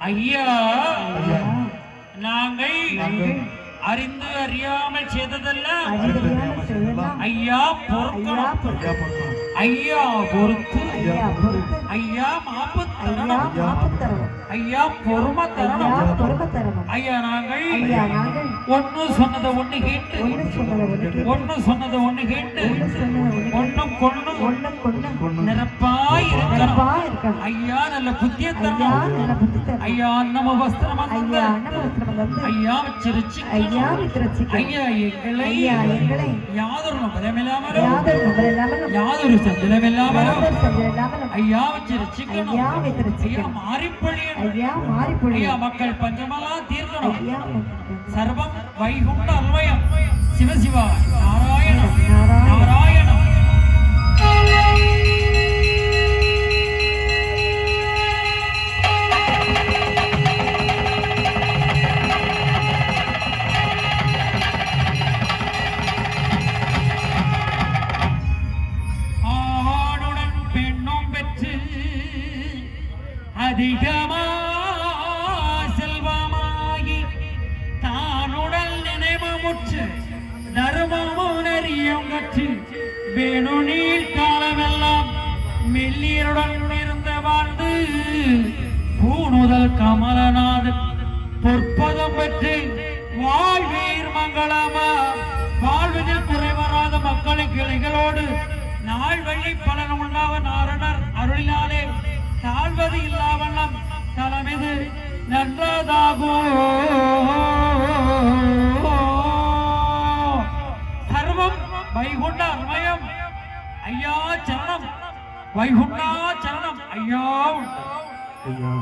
ஐயா நாங்கள் அறிந்து அறியாமல் செய்ததெல்லாம் ஐயா பொறுக்கணும். ஐயா பொறுத்து ஐயா பொறுத்து. ஐயா மாப்பு தரணும் ஐயா பொறுமை தரணும். பொறுமை தரணும். ஐயா நாங்கள் ஒண்ணு சொன்னதை ஒண்ணு கேட்டு. ஒண்ணு சொன்னதை ஒண்ணு கேட்டு. ஒண்ணும் கொண்டு ஒண்ணு கொண்டு நிரப்பாய் இருக்கணும். ஐயா நல்ல புத்திய ஐயா தரணும். நல்ல புத்தி தரணும். ஐயா நம்ம வஸ்திரம் ஐயா வச்சிருச்சு ஐயா எங்களை ஐயா எங்களை யாதொரு பலமில்லாமலும் யாதொரு இல்லாமல் ஐயா வச்சிருச்சுக்கணும். ஐயா மாறிப்பொழியணும். ஐயா மாறி பொழி ஐயா மக்கள் பஞ்சமெல்லாம் தீர்க்கணும். சர்வம் வைகுண்ட அல்வயம் சிவசிவா நாராயணம். நாராயணம். பெண்ணும் பெற்று அதிகமா செல்வமாகி தானுடல் நினைவு முற்று தர்மமுனறியும் கற்று வேணு நீர் காலமெல்லாம் மெல்லியருடன் இருந்து வாழ்ந்து பூணுதல் கமலநாதன் பொற்பதம் பெற்று வாழ்வீர் மங்களமா. வாழ்வதில் குறைவராத மக்களின் கிளைகளோடு நாள் வழி பலன் உண்டாவ நாரணர் அருளினாலே தாழ்வது இல்லாவண்ணம் தலைமது நன்றதாகோ. சர்வம் வைகுண்ட அர்மயம். ஐயா சரணம். வைகுண்டா சரணம். ஐயா ஐயா